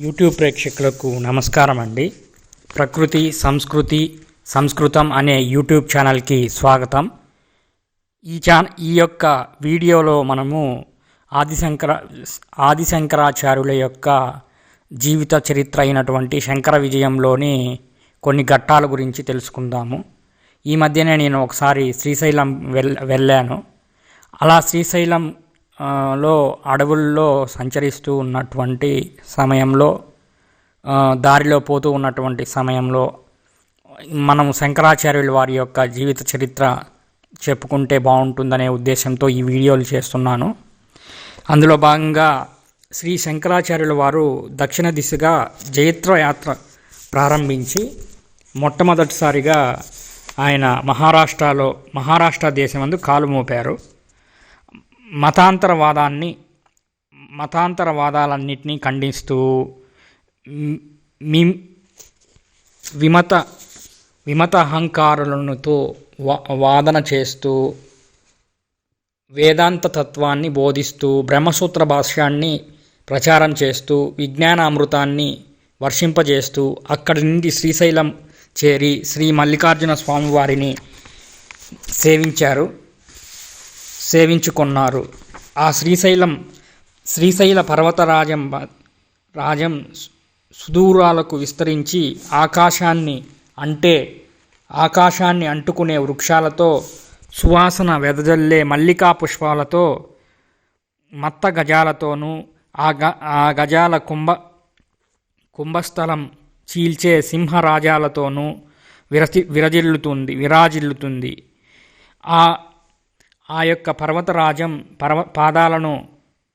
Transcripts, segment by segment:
YouTube ప్రేక్షకులకు నమస్కారం అండి. ప్రకృతి సంస్కృతి సంస్కృతం అనే యూట్యూబ్ ఛానల్కి స్వాగతం. ఈ ఛా ఈ యొక్క వీడియోలో మనము ఆదిశంకర ఆదిశంకరాచార్యుల యొక్క జీవిత చరిత్ర అయినటువంటి శంకర విజయంలోని కొన్ని ఘట్టాల గురించి తెలుసుకుందాము. ఈ మధ్యనే నేను ఒకసారి శ్రీశైలం వెల్ వెళ్ళాను. అలా శ్రీశైలం లో అడవుల్లో సంచరిస్తూ ఉన్నటువంటి సమయంలో దారిలో పోతూ ఉన్నటువంటి సమయంలో మనం శంకరాచార్యుల వారి యొక్క జీవిత చరిత్ర చెప్పుకుంటే బాగుంటుందనే ఉద్దేశంతో ఈ వీడియోలు చేస్తున్నాను. అందులో భాగంగా శ్రీ శంకరాచార్యుల వారు దక్షిణ దిశగా జైత్ర యాత్ర ప్రారంభించి మొట్టమొదటిసారిగా ఆయన మహారాష్ట్రలో మహారాష్ట్ర దేశమందు కాలు మోపారు. మతాంతరవాదాన్ని మతాంతరవాదాలన్నింటినీ ఖండిస్తూ మ్, మీ విమత విమత అహంకారులతో వా వాదన చేస్తూ వేదాంత తత్వాన్ని బోధిస్తూ బ్రహ్మసూత్ర భాష్యాన్ని ప్రచారం చేస్తూ విజ్ఞాన అమృతాన్ని వర్షింపజేస్తూ అక్కడి నుండి శ్రీశైలం చేరి శ్రీ మల్లికార్జున స్వామి వారిని సేవించారు. సేవించుకున్నారు. ఆ శ్రీశైలం శ్రీశైల పర్వతరాజం రాజం సుదూరాలకు విస్తరించి ఆకాశాన్ని అంటే ఆకాశాన్ని అంటుకునే వృక్షాలతో సువాసన వెదజల్లే మల్లికా పుష్పాలతో మత్త గజాలతోనూ ఆ గ ఆ గజాల కుంభ కుంభస్థలం చీల్చే సింహరాజాలతోనూ విరసి విరజిల్లుతుంది విరాజిల్లుతుంది. ఆ ఆ యొక్క పర్వతరాజం పర్వ పాదాలను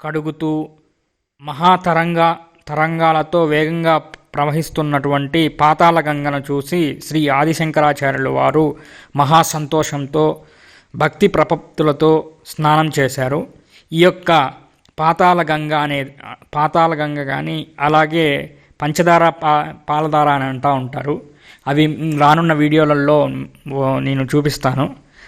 కడుగుతూ మహాతరంగా తరంగాలతో వేగంగా ప్రవహిస్తున్నటువంటి పాతాల గంగను చూసి శ్రీ ఆదిశంకరాచార్యుల వారు మహా సంతోషంతో భక్తి ప్రపత్తులతో స్నానం చేశారు. ఈ యొక్క పాతాల గంగ అనే పాతాల గంగ కానీ అలాగే పంచదార పా పాలధార అని అంటూ ఉంటారు. అవి రానున్న వీడియోలలో నేను చూపిస్తాను.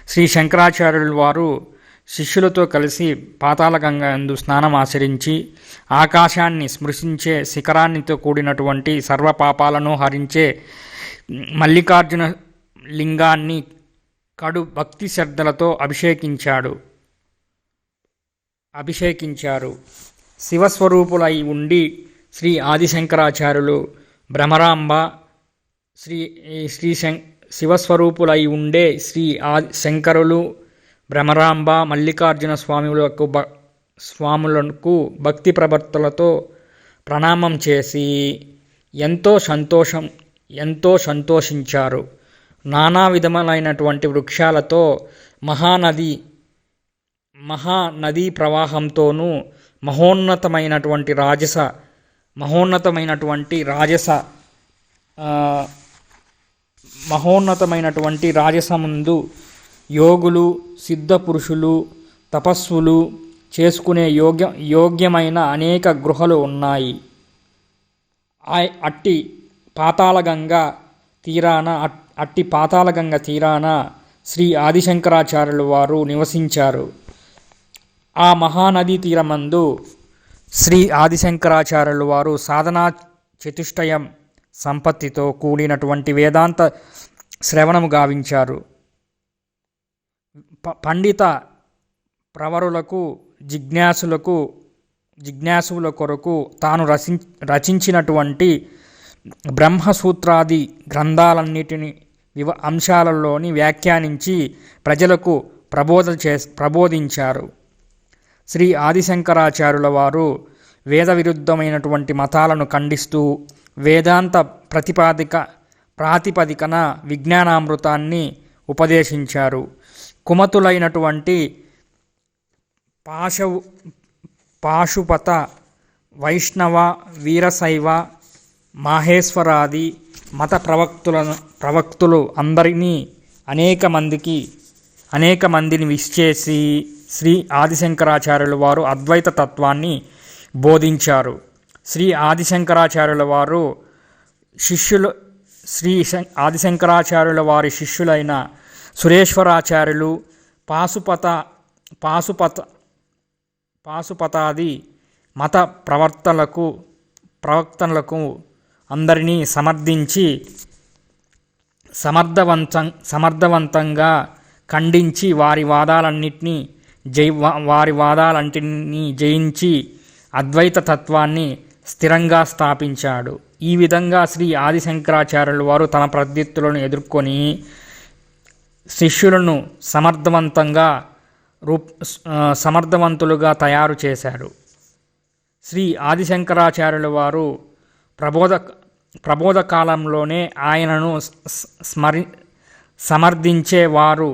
శ్రీ శంకరాచార్యుల వారు శిష్యులతో కలిసి పాతాళగంగ ఎందు స్నానం ఆచరించి ఆకాశాన్ని స్మృశించే శిఖరాన్నితో కూడినటువంటి సర్వపాపాలను హరించే మల్లికార్జున లింగాన్ని కడు భక్తి శ్రద్ధలతో అభిషేకించాడు. అభిషేకించారు. శివస్వరూపులై ఉండి శ్రీ ఆదిశంకరాచార్యులు భ్రమరాంబ శ్రీ శ్రీ శం శివస్వరూపులై ఉండే శ్రీ ఆది శంకరులు భ్రమరాంబ మల్లికార్జున స్వాములకు భ స్వాములకు భక్తి ప్రవర్తలతో ప్రణామం చేసి ఎంతో సంతోషం ఎంతో సంతోషించారు. నానా విధములైనటువంటి వృక్షాలతో మహానది మహానదీ ప్రవాహంతోనూ మహోన్నతమైనటువంటి రాజస మహోన్నతమైనటువంటి రాజస మహోన్నతమైనటువంటి రాజసముందు యోగులు సిద్ధపురుషులు తపస్సులు చేసుకునే యోగ్య యోగ్యమైన అనేక గృహలు ఉన్నాయి. ఆ- అట్టి పాతాళగంగ తీరాన అట్టి పాతాళగంగ తీరాన శ్రీ ఆదిశంకరాచార్యులు వారు నివసించారు. ఆ మహానదీ తీరమందు శ్రీ ఆదిశంకరాచార్యులు వారు సాధనా చతుష్టయం సంపత్తితో కూడినటువంటి వేదాంత శ్రవణము గావించారు. ప- పండిత ప్రవరులకు జిజ్ఞాసులకు జిజ్ఞాసుల కొరకు తాను రచి రచించినటువంటి బ్రహ్మసూత్రాది గ్రంథాలన్నిటిని వివ అంశాలలోని వ్యాఖ్యానించి ప్రజలకు ప్రబోధ చే ప్రబోధించారు. శ్రీ ఆదిశంకరాచార్యుల వారు వేద విరుద్ధమైనటువంటి మతాలను ఖండిస్తూ వేదాంత ప్రతిపాదిక ప్రాతిపదికన విజ్ఞానామృతాన్ని ఉపదేశించారు. కుమతులైనటువంటి పాశవు పాశుపత వైష్ణవ వీరశైవ మాహేశ్వరాది మత ప్రవక్తులను ప్రవక్తులు అందరినీ అనేక మందికి అనేక మందిని విష్ చేసి శ్రీ ఆదిశంకరాచార్యులు వారు అద్వైత తత్వాన్ని బోధించారు. శ్రీ ఆదిశంకరాచార్యుల వారు శిష్యులు శ్రీ శం- ఆదిశంకరాచార్యుల వారి శిష్యులైన సురేశ్వరాచార్యులు పాశుపత పాశుపత పాశుపతాది మత ప్రవర్తలకు ప్రవక్తలకు అందరినీ సమర్థించి సమర్థవంతం సమర్థవంతంగా ఖండించి వారి వాదాలన్నింటినీ జై వారి వాదాలన్నింటినీ జయించి అద్వైత తత్వాన్ని స్థిరంగా స్థాపించాడు. ఈ విధంగా శ్రీ ఆదిశంకరాచార్యుల వారు తన ప్రత్యర్థులను ఎదుర్కొని శిష్యులను సమర్థవంతంగా రూప్ సమర్థవంతులుగా తయారు చేశారు. శ్రీ ఆదిశంకరాచార్యుల వారు ప్రబోధ ప్రబోధ కాలంలోనే ఆయనను స్మరి సమర్థించేవారు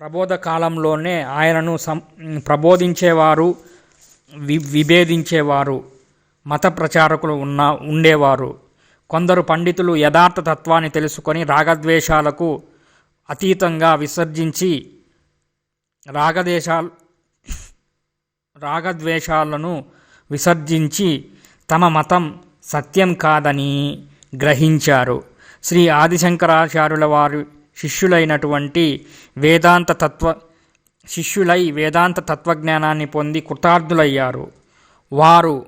ప్రబోధ కాలంలోనే ఆయనను సం ప్రబోధించేవారు వి విభేదించేవారు మత ప్రచారకులు ఉన్న ఉండేవారు. కొందరు పండితులు యథార్థ తత్వాన్ని తెలుసుకొని రాగద్వేషాలకు అతీతంగా విసర్జించి రాగదేశాలు రాగద్వేషాలను విసర్జించి తమ మతం సత్యం కాదని గ్రహించారు. శ్రీ ఆదిశంకరాచార్యుల వారి శిష్యులైనటువంటి వేదాంత తత్వ శిష్యులై వేదాంత తత్వజ్ఞానాన్ని పొంది కృతార్థులయ్యారు. వారు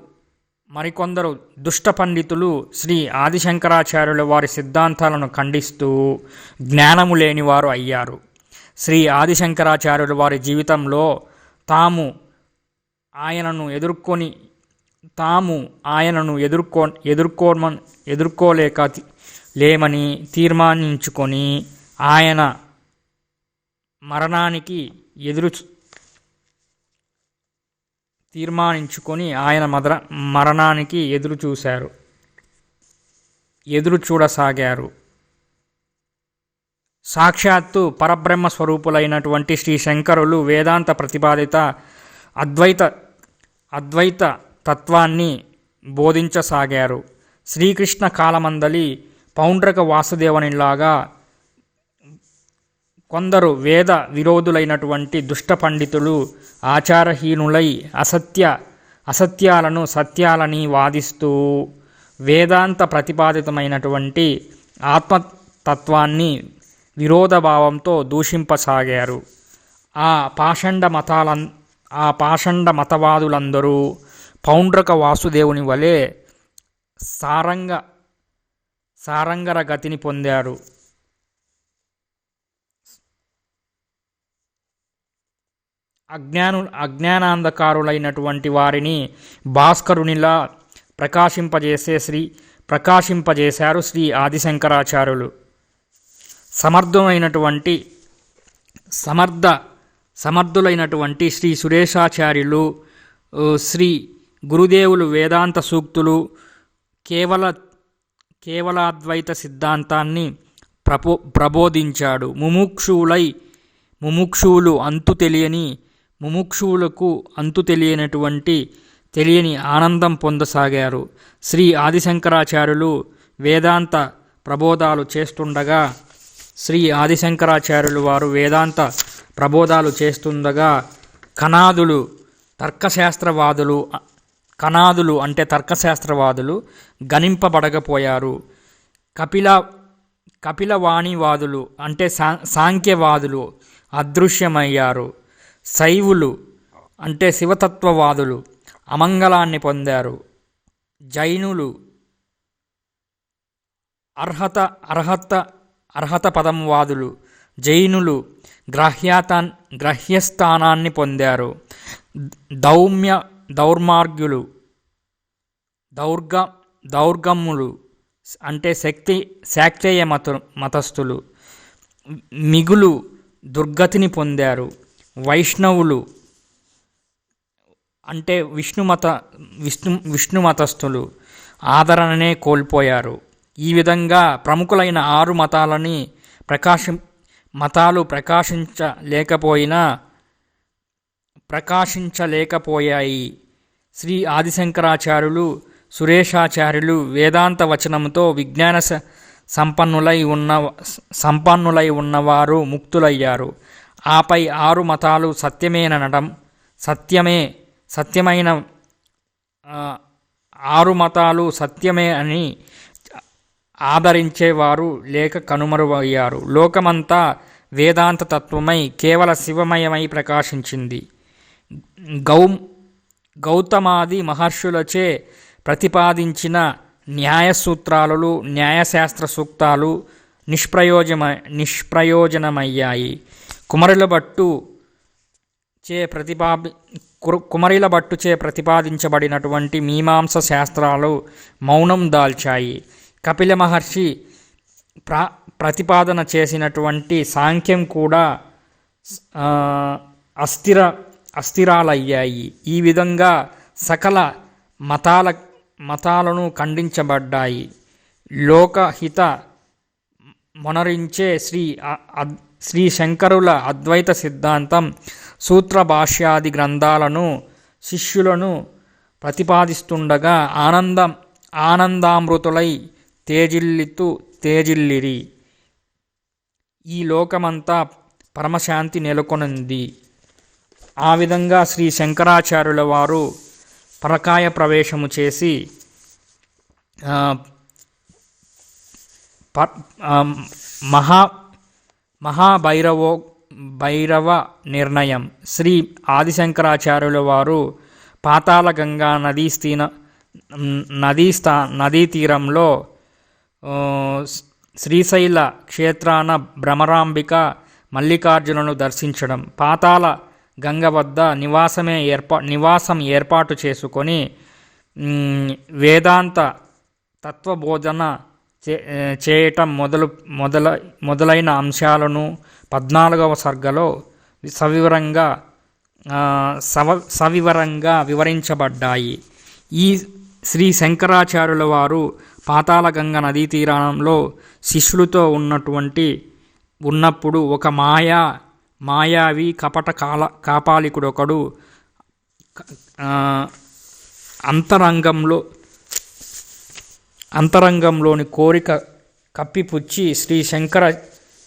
మరికొందరు దుష్ట పండితులు శ్రీ ఆదిశంకరాచార్యుల వారి సిద్ధాంతాలను ఖండిస్తూ జ్ఞానము లేనివారు అయ్యారు. శ్రీ ఆదిశంకరాచార్యుల వారి జీవితంలో తాము ఆయనను ఎదుర్కొని తాము ఆయనను ఎదుర్కో ఎదుర్కోమ ఎదుర్కోలేక లేమని తీర్మానించుకొని ఆయన మరణానికి ఎదురు తీర్మానించుకొని ఆయన మదర మరణానికి ఎదురు చూశారు. ఎదురు చూడసాగారు. సాక్షాత్తు పరబ్రహ్మ స్వరూపులైనటువంటి శ్రీ శంకరులు వేదాంత ప్రతిపాదిత అద్వైత అద్వైత తత్వాన్ని బోధించసాగారు. శ్రీకృష్ణ కాలమందలి పౌండ్రక వాసుదేవనిలాగా కొందరు వేద విరోధులైనటువంటి దుష్ట పండితులు ఆచారహీనులై అసత్య అసత్యాలను సత్యాలని వాదిస్తూ వేదాంత ప్రతిపాదితమైనటువంటి ఆత్మతత్వాన్ని విరోధభావంతో దూషింపసాగారు. ఆ పాషండ మతాల ఆ పాషండ మతవాదులందరూ పౌండ్రక వాసుదేవుని వలె సారంగ సారంగర గతిని పొందారు. అజ్ఞాను అజ్ఞానాంధకారులైనటువంటి వారిని భాస్కరునిలా ప్రకాశింపజేసే శ్రీ ప్రకాశింపజేశారు శ్రీ ఆదిశంకరాచార్యులు. సమర్థమైనటువంటి సమర్థ సమర్థులైనటువంటి శ్రీ సురేషాచార్యులు శ్రీ గురుదేవులు వేదాంత సూక్తులు కేవల కేవలాద్వైత సిద్ధాంతాన్ని ప్రపో ప్రబోధించాడు. ముముక్షువులై ముముక్షువులు అంతు తెలియని ముముక్షువులకు అంతు తెలియనటువంటి తెలియని ఆనందం పొందసాగారు. శ్రీ ఆదిశంకరాచార్యులు వేదాంత ప్రబోధాలు చేస్తుండగా శ్రీ ఆదిశంకరాచార్యులు వారు వేదాంత ప్రబోధాలు చేస్తుండగా కణాదులు తర్కశాస్త్రవాదులు కణాదులు అంటే తర్కశాస్త్రవాదులు గణింపబడకపోయారు. కపిల కపిలవాణివాదులు అంటే సా సాంఖ్యవాదులు అదృశ్యమయ్యారు. శైవులు అంటే శివతత్వవాదులు అమంగళాన్ని పొందారు. జైనులు అర్హత అర్హత అర్హత పదంవాదులు. జైనులు గ్రహ్యాతా గ్రహ్యస్థానాన్ని పొందారు. దౌమ్య దౌర్మార్గులు దౌర్గ దౌర్గమ్ములు అంటే శక్తి శాక్తేయ మత మతస్థులు. మిగులు దుర్గతిని పొందారు. వైష్ణవులు అంటే విష్ణుమత విష్ణు విష్ణు మతస్థులు ఆదరణనే కోల్పోయారు. ఈ విధంగా ప్రముఖులైన ఆరు మతాలని ప్రకాశం మతాలు ప్రకాశించలేకపోయినా ప్రకాశించలేకపోయాయి. శ్రీ ఆదిశంకరాచార్యులు సురేషాచార్యులు వేదాంత వచనంతో విజ్ఞాన స- సంపన్నులై ఉన్న సంపన్నులై ఉన్నవారు ముక్తులయ్యారు. ఆపై ఆరు మతాలు సత్యమేననడం సత్యమే సత్యమైన ఆరు మతాలు సత్యమే అని ఆదరించేవారు లేక కనుమరువయ్యారు లోకమంతా వేదాంత తత్వమై కేవల శివమయమై ప్రకాశించింది. గౌ గౌతమాది మహర్షులచే ప్రతిపాదించిన న్యాయసూత్రాలు న్యాయశాస్త్ర సూక్తాలు నిష్ప్రయోజమ నిష్ప్రయోజనమయ్యాయి. కుమరుల భట్టు చే ప్రతిపా కురు- భట్టు చే ప్రతిపాదించబడినటువంటి మీమాంస శాస్త్రాలు మౌనం దాల్చాయి. కపిల మహర్షి ప్ర ప్రతిపాదన చేసినటువంటి సాంఖ్యం కూడా అస్థిర అస్థిరాలయ్యాయి. ఈ విధంగా సకల మతాల మతాలను ఖండించబడ్డాయి. లోకహిత మొనరించే శ్రీ అద్- శ్రీ శంకరుల అద్వైత సిద్ధాంతం సూత్ర భాష్యాది గ్రంథాలను శిష్యులను ప్రతిపాదిస్తుండగా ఆనందం ఆనందామృతులై తేజిల్లితు తేజిల్లిరి. ఈ లోకమంతా పరమశాంతి నెలకొనింది. ఆ విధంగా శ్రీ శంకరాచార్యుల వారు పరకాయ ప్రవేశము చేసి ప మహా మహాభైరవో భైరవ నిర్ణయం. శ్రీ ఆదిశంకరాచార్యుల వారు పాతాళ గంగా నదీ స్థీన నదీ స్థా నదీ తీరంలో శ్రీశైల క్షేత్రాన భ్రమరాంబిక మల్లికార్జునను దర్శించడం. పాతాళ గంగ వద్ద నివాసమే ఏర్పా నివాసం ఏర్పాటు చేసుకొని వేదాంత తత్వబోధన చేయటం మొదలు మొదల మొదలైన అంశాలను పద్నాలుగవ సర్గలో సవివరంగా సవ సవివరంగా వివరించబడ్డాయి. ఈ శ్రీ శంకరాచార్యుల వారు పాతాళగంగ నదీ తీరంలో శిష్యులతో ఉన్నటువంటి ఉన్నప్పుడు ఒక మాయా మాయావి కపట కాల కాపాలికుడొకడు ఒకడు అంతరంగంలో అంతరంగంలోని కోరిక కప్పిపుచ్చి శ్రీ శంకర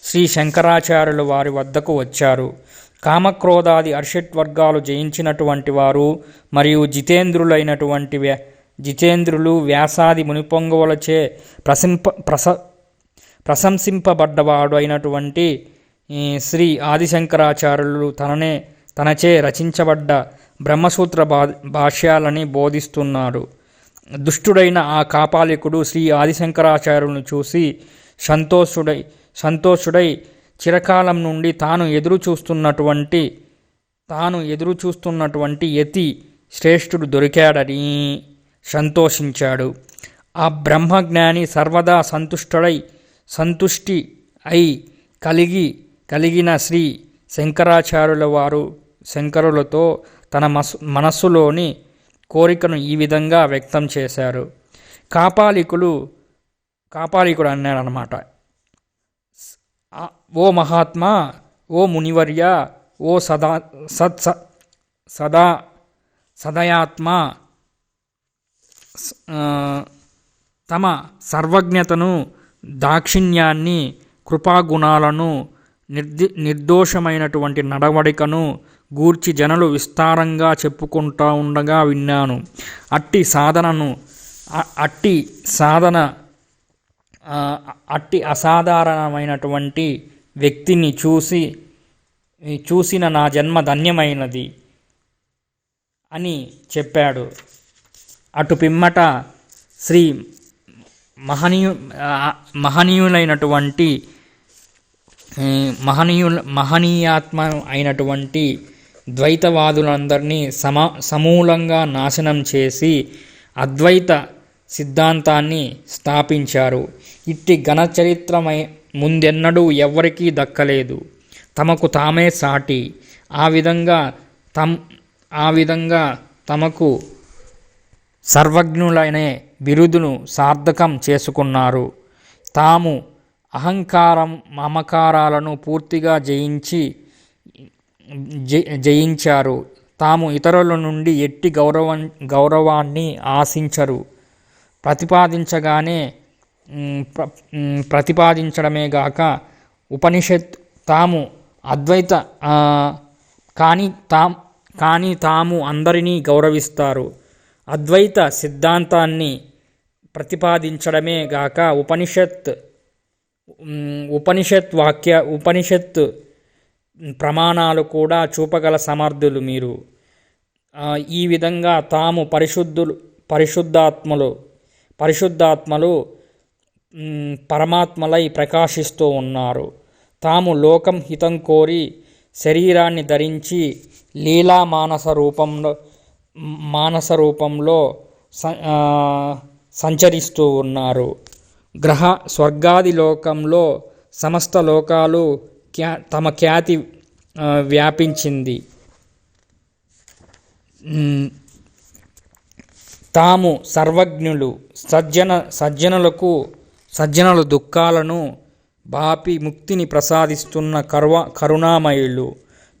శ్రీ శంకరాచార్యులు వారి వద్దకు వచ్చారు. కామక్రోధాది అర్షట్ వర్గాలు జయించినటువంటి వారు మరియు జితేంద్రులైనటువంటి వ్య- జితేంద్రులు వ్యాసాది మునిపొంగవులచే ప్రసింప ప్రస ప్రశంసింపబడ్డవాడు అయినటువంటి శ్రీ ఆదిశంకరాచార్యులు తననే తనచే రచించబడ్డ బ్రహ్మసూత్ర భా భాష్యాలని బోధిస్తున్నారు దుష్టుడైన ఆ కాపాలికుడు శ్రీ ఆదిశంకరాచార్యులను చూసి సంతోషుడై సంతోషుడై చిరకాలం నుండి తాను ఎదురు చూస్తున్నటువంటి తాను ఎదురు చూస్తున్నటువంటి యతి శ్రేష్ఠుడు దొరికాడని సంతోషించాడు. ఆ బ్రహ్మజ్ఞాని సర్వదా సంతుష్టుడై సంతుష్టి అయి కలిగి కలిగిన శ్రీ శంకరాచార్యుల వారు శంకరులతో తన మస్ మనస్సులోని కోరికను ఈ విధంగా వ్యక్తం చేశారు. కాపాలికులు కాపాలికుడు అన్నాడనమాట ఓ మహాత్మా ఓ మునివర్య ఓ సదా సత్ స- సదా సదయాత్మ తమ సర్వజ్ఞతను దాక్షిణ్యాన్ని కృపాగుణాలను నిర్ది నిర్దోషమైనటువంటి నడవడికను గూర్చి జనులు విస్తారంగా చెప్పుకుంటా ఉండగా విన్నాను. అట్టి సాధనను అట్టి సాధన అట్టి అసాధారణమైనటువంటి వ్యక్తిని చూసి చూసిన నా జన్మ ధన్యమైనది అని చెప్పాడు. అటు పిమ్మట శ్రీ మహనీయు మహనీయులైనటువంటి మహనీయుల మహనీయాత్మ అయినటువంటి ద్వైతవాదులందరినీ సమ సమూలంగా నాశనం చేసి అద్వైత సిద్ధాంతాన్ని స్థాపించారు. ఇట్టి ఘనచరిత్రమై ముందెన్నడూ ఎవ్వరికీ దక్కలేదు. తమకు తామే సాటి. ఆ విధంగా తమ్ ఆ విధంగా తమకు సర్వజ్ఞులనే బిరుదును సార్థకం చేసుకున్నారు. తాము అహంకారం మమకారాలను పూర్తిగా జయించి జయించారు. తాము ఇతరుల నుండి ఎట్టి గౌరవం గౌరవాన్ని ఆశించరు. ప్రతిపాదించగానే ప్ర ప్రతిపాదించడమే గాక ఉపనిషత్ తాము అద్వైత కానీ తాం కానీ తాము అందరినీ గౌరవిస్తారు. అద్వైత సిద్ధాంతాన్ని ప్రతిపాదించడమే గాక ఉపనిషత్ ఉపనిషత్ వాక్య ఉపనిషత్ ప్రమాణాలు కూడా చూపగల సమర్థులు మీరు. ఈ విధంగా తాము పరిశుద్ధులు పరిశుద్ధాత్మలు పరిశుద్ధాత్మలు పరమాత్మలై ప్రకాశిస్తూ ఉన్నారు. తాము లోకం హితం కోరి శరీరాన్ని ధరించి లీలా మానస రూపంలో మానస రూపంలో స- సంచరిస్తూ ఉన్నారు. గ్రహ స్వర్గాది లోకంలో సమస్త లోకాలు క్యా తమ ఖ్యాతి వ్యాపించింది. తాము సర్వజ్ఞులు సజ్జన సజ్జనులకు సజ్జనుల దుఃఖాలను బాపి ముక్తిని ప్రసాదిస్తున్న కరువ కరుణామయులు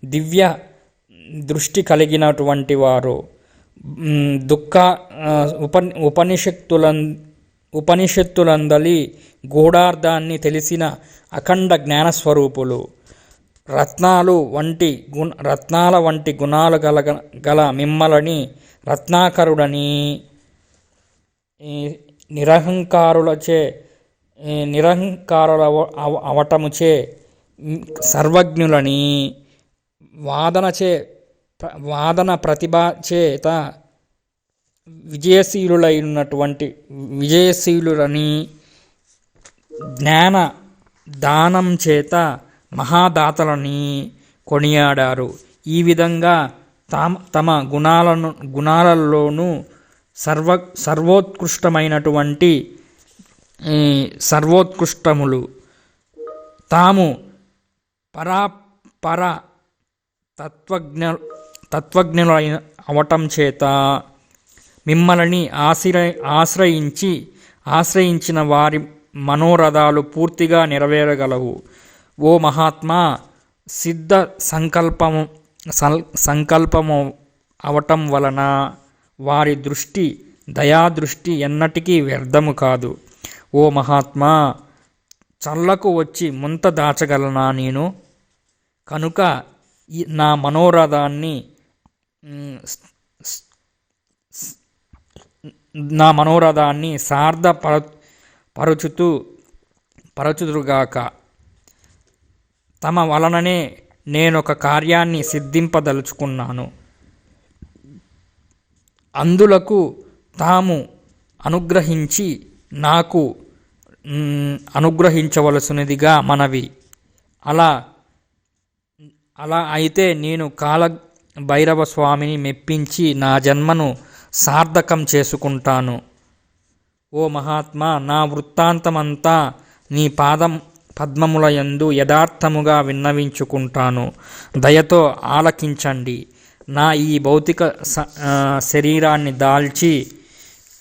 దివ్య దృష్టి కలిగినటువంటి వారు. దుఃఖ ఉప ఉపనిషత్తులం ఉపనిషత్తులందలి గూఢార్థాన్ని తెలిసిన అఖండ జ్ఞానస్వరూపులు. రత్నాలు వంటి గుణ రత్నాల వంటి గుణాలు గల గల మిమ్మలని రత్నాకరుడని నిరహంకారులచే నిరహంకారుల అవ- అవటముచే సర్వజ్ఞులని వాదనచే వాదన ప్రతిభ చేత విజయశీలులైనటువంటి విజయశీలులని జ్ఞాన దానం చేత మహాదాతలని కొనియాడారు. ఈ విధంగా తామ తమ గుణాలను గుణాలలోనూ సర్వ సర్వోత్కృష్టమైనటువంటి సర్వోత్కృష్టములు. తాము పరా పర తత్వజ్ఞ తత్వజ్ఞులైన అవటం చేత మిమ్మల్ని ఆశ్రయ ఆశ్రయించి ఆశ్రయించిన వారి మనోరథాలు పూర్తిగా నెరవేరగలవు. ఓ మహాత్మా సిద్ధ సంకల్పము సంకల్పము అవటం వలన వారి దృష్టి దయాదృష్టి ఎన్నటికీ వ్యర్థము కాదు. ఓ మహాత్మా చల్లకు వచ్చి ముంత దాచగలనా నేను? కనుక ఈ నా మనోరథాన్ని నా మనోరథాన్ని సార్థపర పరచుతూ పరచుదురుగాక. తమ వలననే నేనొక కార్యాన్ని సిద్ధింపదలుచుకున్నాను. అందులకు తాము అనుగ్రహించి నాకు అనుగ్రహించవలసినదిగా మనవి. అలా అలా అయితే నేను కాల భైరవ స్వామిని మెప్పించి నా జన్మను సార్థకం చేసుకుంటాను. ఓ మహాత్మా నా వృత్తాంతమంతా నీ పాదం పద్మములయందు యథార్థముగా విన్నవించుకుంటాను. దయతో ఆలకించండి. నా ఈ భౌతిక స- శరీరాన్ని దాల్చి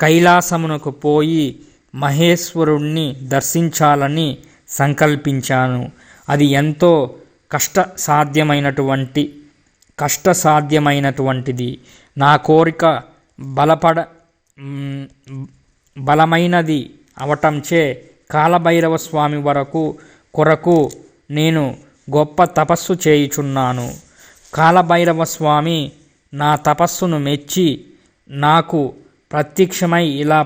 కైలాసమునకు పోయి మహేశ్వరుణ్ణి దర్శించాలని సంకల్పించాను. అది ఎంతో కష్ట సాధ్యమైనటువంటి కష్ట సాధ్యమైనటువంటిది నా కోరిక బలపడ బలమైనది అవటంచే కాలభైరవ స్వామి వరకు కొరకు నేను గొప్ప తపస్సు చేయుచున్నాను. కాలభైరవ స్వామి నా తపస్సును మెచ్చి నాకు ప్రత్యక్షమై ఇలా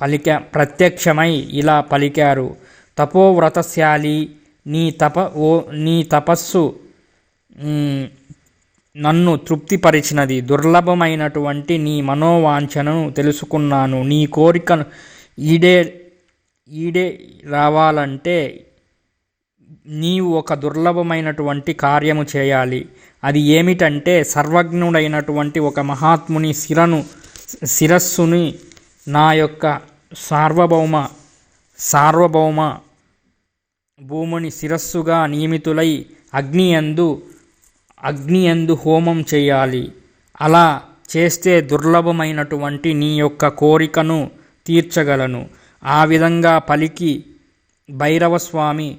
పలిక ప్రత్యక్షమై ఇలా పలికారు. తపోవ్రతశాలి నీ తప ఓ నీ తపస్సు నన్ను తృప్తిపరిచినది దుర్లభమైనటువంటి నీ మనోవాంఛను తెలుసుకున్నాను. నీ కోరికను ఈడే ఈడే రావాలంటే నీవు ఒక దుర్లభమైనటువంటి కార్యము చేయాలి. అది ఏమిటంటే సర్వజ్ఞుడైనటువంటి ఒక మహాత్ముని శిరను శిరస్సుని నా యొక్క సార్వభౌమ సార్వభౌమ భూముని శిరస్సుగా నియమితులై అగ్నియందు అగ్నియందు హోమం చేయాలి. అలా చేస్తే దుర్లభమైనటువంటి నీ యొక్క కోరికను తీర్చగలను. ఆ విధంగా పలికి భైరవస్వామి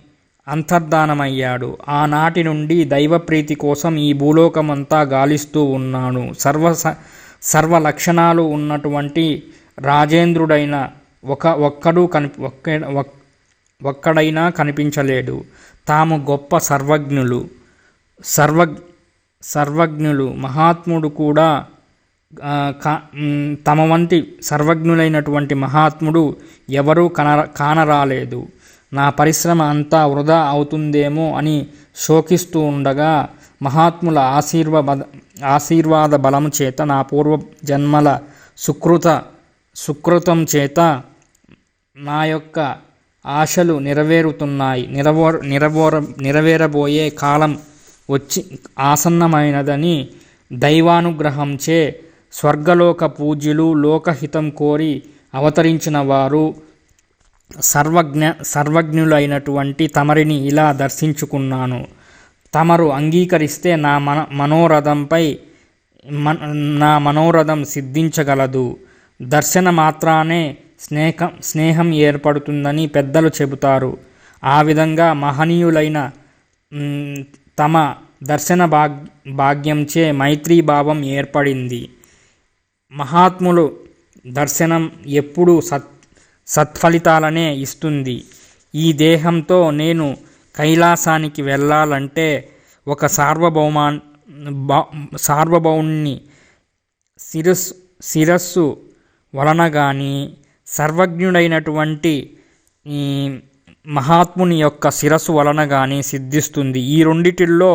అంతర్ధానమయ్యాడు. ఆనాటి నుండి దైవప్రీతి కోసం ఈ భూలోకమంతా గాలిస్తూ ఉన్నాను. సర్వ స- సర్వ లక్షణాలు ఉన్నటువంటి రాజేంద్రుడైన ఒక ఒక్కడు కని ఒక్క ఒక్కడైనా కనిపించలేడు తాము గొప్ప సర్వజ్ఞులు. సర్వ సర్వజ్ఞులు మహాత్ముడు కూడా కా- తమ వంటి సర్వజ్ఞులైనటువంటి మహాత్ముడు ఎవరూ కన కానరాలేదు. నా పరిశ్రమ అంతా వృధా అవుతుందేమో అని శోకిస్తూ ఉండగా మహాత్ముల ఆశీర్వాద ఆశీర్వాద బలము చేత నా పూర్వ జన్మల సుకృత సుకృతం చేత నా యొక్క ఆశలు నెరవేరుతున్నాయి. నెరవేర నెరవేర నెరవేరబోయే కాలం వచ్చి ఆసన్నమైనదని దైవానుగ్రహంచే స్వర్గలోక పూజ్యులు లోకహితం కోరి అవతరించిన వారు సర్వజ్ఞ సర్వజ్ఞులైనటువంటి తమరిని ఇలా దర్శించుకున్నాను. తమరు అంగీకరిస్తే నా మన మనోరథంపై మన నా మనోరథం సిద్ధించగలదు. దర్శన మాత్రానే స్నేహం స్నేహం ఏర్పడుతుందని పెద్దలు చెబుతారు. ఆ విధంగా మహనీయులైన తమ దర్శన భాగ్ భాగ్యంచే మైత్రీ భావం ఏర్పడింది. మహాత్ములు దర్శనం ఎప్పుడూ సత్ సత్ఫలితాలనే ఇస్తుంది. ఈ దేహంతో నేను కైలాసానికి వెళ్ళాలంటే ఒక సార్వభౌమాన్ బా- సార్వభౌముని శిరస్సు శిరస్సు వలన కానీ సర్వజ్ఞుడైనటువంటి మహాత్ముని యొక్క శిరస్సు వలన కానీ సిద్ధిస్తుంది. ఈ రెండిటిల్లో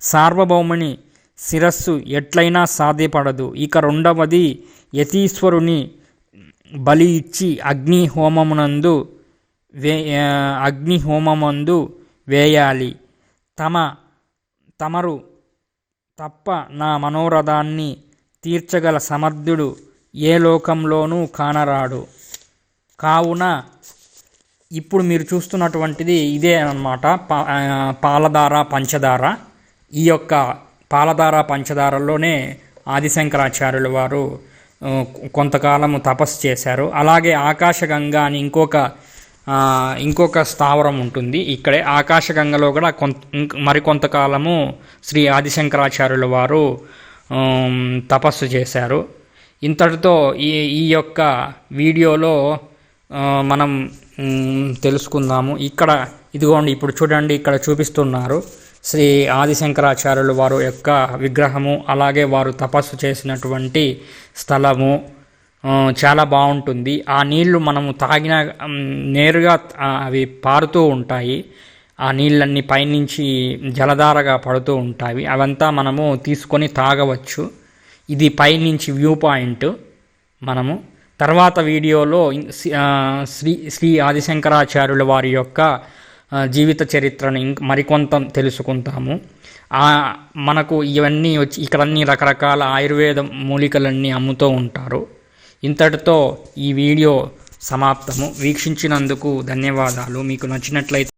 సార్వభౌముని శిరస్సు ఎట్లయినా సాధ్యపడదు. ఇక రెండవది యతీశ్వరుని బలి ఇచ్చి అగ్ని హోమమునందు వే ఆ, అగ్ని హోమమందు వేయాలి. తమ తమరు తప్ప నా మనోరథాన్ని తీర్చగల సమర్థుడు ఏ లోకంలోనూ కానరాడు. కావున ఇప్పుడు మీరు చూస్తున్నటువంటిది ఇదే అన్నమాట. పా పాలధార పంచదార ఈ యొక్క పాలధార పంచదారలోనే ఆదిశంకరాచార్యుల వారు కొంతకాలము తపస్సు చేశారు. అలాగే ఆకాశగంగా అని ఇంకొక ఇంకొక స్థావరం ఉంటుంది ఇక్కడే. ఆకాశగంగలో కూడా కొంత మరికొంతకాలము శ్రీ ఆదిశంకరాచార్యుల వారు తపస్సు చేశారు. ఇంతటితో ఈ ఈ యొక్క వీడియోలో మనం తెలుసుకుందాము. ఇక్కడ ఇదిగోండి ఇప్పుడు చూడండి ఇక్కడ చూపిస్తున్నారు శ్రీ ఆదిశంకరాచార్యులు వారు యొక్క విగ్రహము అలాగే వారు తపస్సు చేసినటువంటి స్థలము. చాలా బాగుంటుంది. ఆ నీళ్ళు మనము తాగిన నేరుగా అవి పారుతూ ఉంటాయి. ఆ నీళ్ళన్నీ పైనుంచి జలధారగా పడుతూ ఉంటాయి. అవంతా మనము తీసుకొని తాగవచ్చు. ఇది పైనుంచి వ్యూ పాయింట్ మనము. తర్వాత వీడియోలో శ్రీ శ్రీ ఆదిశంకరాచార్యుల వారి యొక్క జీవిత చరిత్రను ఇంక మరికొంత తెలుసుకుంటాము. మనకు ఇవన్నీ వచ్చి ఇక్కడ అన్ని రకరకాల ఆయుర్వేద మూలికలన్నీ అమ్ముతూ ఉంటారు. ఇంతటితో ఈ వీడియో సమాప్తము. వీక్షించినందుకు ధన్యవాదాలు. మీకు నచ్చినట్లయితే